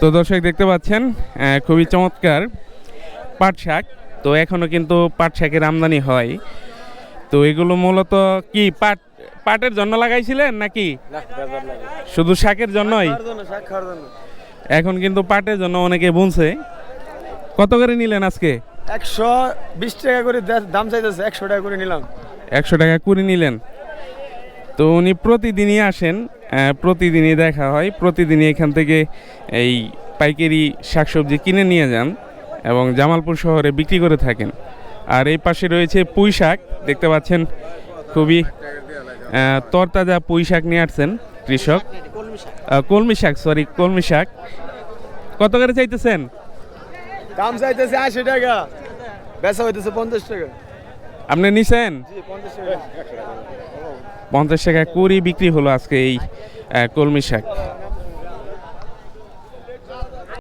তো দর্শক দেখতে পাচ্ছেন খুবই চমৎকার পাট শাক। তো এখনও কিন্তু পাট শাকের আমদানি হয়। তো এগুলো মূলত কি পাট পাটের জন্য লাগাইছিলেন নাকি? শুধু শাকের জন্যই? এখন কিন্তু পাটের জন্য অনেকে বুনছে। কত করে নিলেন আজকে? একশো বিশ টাকা করে দাম চাইতেছে একশো টাকা করে নিলাম। একশো টাকা কুড়ি নিলেন। তো উনি প্রতিদিনই আসেন প্রতিদিনই দেখা হয় প্রতিদিনই এখান থেকে এই পাইকারি শাকসবজি কিনে নিয়ে যান এবং জামালপুর শহরে বিক্রি করে থাকেন। আর এই পাশে রয়েছে পুঁই শাক দেখতে পাচ্ছেন খুবই তরতাজা পুঁই শাক নিয়ে আসছেন কৃষক। কলমি শাক। সরি কলমি শাক। কত করে চাইতেছেন? দাম চাইতেছে আশি টাকা বেচা হইতেছে পঞ্চাশ টাকা। আপনি নিছেন? পঞ্চাশ টাকা। কুড়ি বিক্রি হলো আজকে এই কলমি শাক।